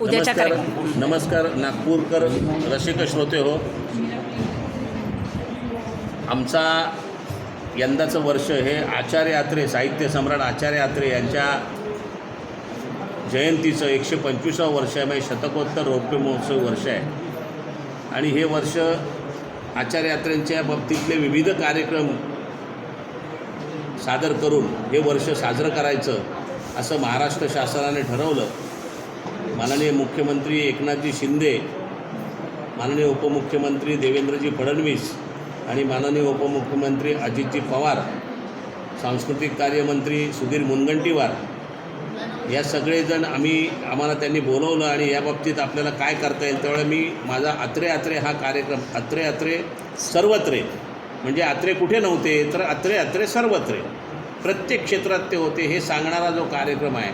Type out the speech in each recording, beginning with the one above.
उद्याच्या नमस्कार. कार्यक्रम नमस्कार नागपूरकर रसिक श्रोते हो. आमचा यंदाचं वर्ष हे आचार्य यात्रे साहित्य सम्राट आचार्य यात्रे यांच्या जयंतीचं एकशे पंचवीसावं वर्ष आहे. म्हणजे शतकोत्तर रौप्य महोत्सव वर्ष आहे. आणि हे वर्ष आचार्य यात्रेंच्या बाबतीतले विविध कार्यक्रम सादर करून हे वर्ष साजरं करायचं असं महाराष्ट्र शासनाने ठरवलं. माननीय मुख्यमंत्री एकनाथजी शिंदे माननीय उपमुख्यमंत्री देवेंद्रजी फडणवीस आणि माननीय उपमुख्यमंत्री अजितजी पवार सांस्कृतिक कार्यमंत्री सुधीर मुनगंटीवार या सगळेजण आम्ही आम्हाला त्यांनी बोलवलं आणि या बाबतीत आपल्याला काय करता येईल त्यावेळेला मी माझा अत्रे अत्रे हा कार्यक्रम अत्रे अत्रे सर्वत्रे म्हणजे अत्रे कुठे नव्हते तर अत्रे अत्रे सर्वत्रे प्रत्येक क्षेत्रात ते होते हे सांगणारा जो कार्यक्रम आहे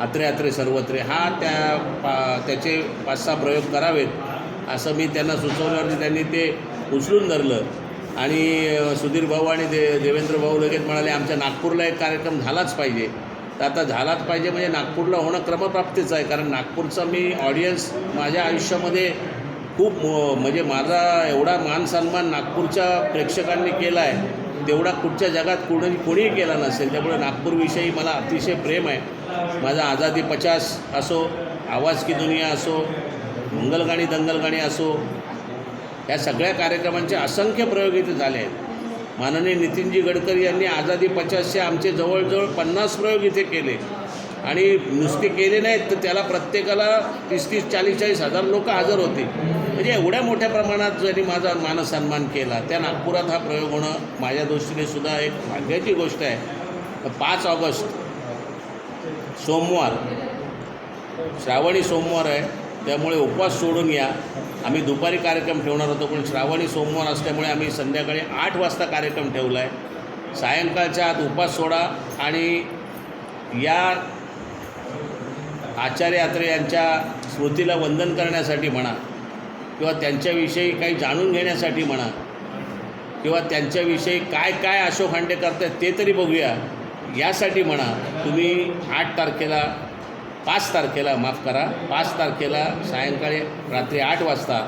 अत्रे अत्रे सर्वत्रे. हा त्या पा त्याचे पाच सहा प्रयोग करावेत असं मी त्यांना सुचवल्यावरती त्यांनी ते उचलून धरलं. आणि सुधीर भाऊ आणि दे देवेंद्र भाऊ लगेच म्हणाले आमच्या नागपूरला एक कार्यक्रम झालाच पाहिजे. तर आता झालाच पाहिजे म्हणजे नागपूरला होणं क्रमप्राप्तीचं आहे. कारण नागपूरचा मी ऑडियन्स माझ्या आयुष्यामध्ये खूप म- म्हणजे माझा एवढा मान सन्मान नागपूरच्या प्रेक्षकांनी केला आहे तेवढा कुठच्या जगात कोणी कोणीही केला नसेल त्यामुळे नागपूरविषयी मला अतिशय प्रेम आहे. माझा आझादी पचास असो आवाज की दुनिया असो मंगलगाणी दंगलगाणी असो या सगळ्या कार्यक्रमांचे असंख्य प्रयोग इथे झाले आहेत. माननीय नितीनजी गडकरी यांनी आझादी पचासचे आमचे जवळजवळ पन्नास प्रयोग इथे केले. आणि नुसते केले नाहीत तर त्याला प्रत्येकाला तीस तीस चाळीस चाळीस हजार लोक हजर होते म्हणजे एवढ्या मोठ्या प्रमाणात ज्यांनी माझा मानसन्मान केला त्या नागपुरात हा प्रयोग होणं माझ्या दृष्टीने सुद्धा एक भाग्याची गोष्ट आहे. पाच ऑगस्ट सोमवार. श्रावणी सोमवार आहे त्यामुळे उपवास सोडून या. आम्ही दुपारी कार्यक्रम ठेवणार होतो पण श्रावणी सोमवार असल्यामुळे आम्ही संध्याकाळी आठ वाजता कार्यक्रम ठेवला आहे सायंकाळच्या आत उपवास सोडा आणि या आचार्य अत्रे यांच्या स्मृतीला वंदन करण्यासाठी म्हणा किंवा त्यांच्याविषयी काही जाणून घेण्यासाठी म्हणा किंवा त्यांच्याविषयी काय काय अशोक हांडे करतात ते तरी बघूया. यासाठी म्हणा तुम्ही आठ तारखेला पाच तारखेला माफ करा पाच तारखेला सायंकाळी रात्री आठ वाजता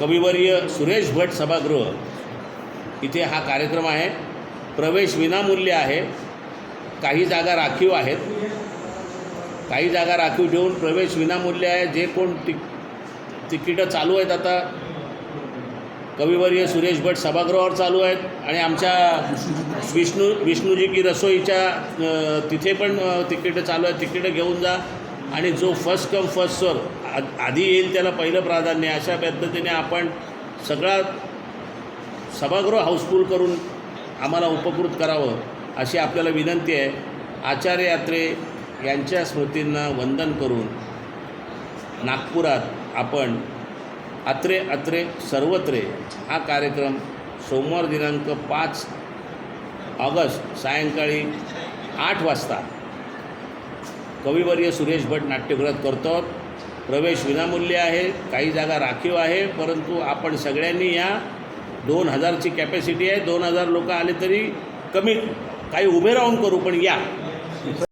कविवर्य सुरेश भट सभागृह इथे हा कार्यक्रम आहे. प्रवेश विनामूल्य आहे. काही जागा राखीव आहेत. काही जागा राखीव ठेवून प्रवेश विनामूल्य आहे. जे कोण तिक तिकीटं चालू आहेत आता कविवर्य सुरेश भट सभागृहावर चालू आहेत आणि आमच्या विष्णू विष्णूजी की रसोईच्या तिथे पण तिकीटं चालू आहेत. तिकीटं घेऊन जा. आणि जो फर्स्ट कम फर्स्ट सर आधी येईल त्याला पहिलं प्राधान्य अशा पद्धतीने आपण सगळा सभागृह हाऊसफुल करून आम्हाला उपकृत करावं अशी आपल्याला विनंती आहे. आचार्य यात्रे यांच्या स्मृतींना वंदन करून नागपुरात आपण अत्रे अत्रे सर्वत्रे हा कार्यक्रम सोमवार दिनांक पाच ऑगस्ट सायंकाळी आठ वाजता कविवर्य सुरेश भट नाट्यगृहात करतो. प्रवेश विनामूल्य आहे काही जागा राखीव आहे परंतु आपण सगळ्यांनी या दोन हजारची कॅपॅसिटी आहे. दोन हजार लोक आले तरी कमी काही उभे राहून करू पण या.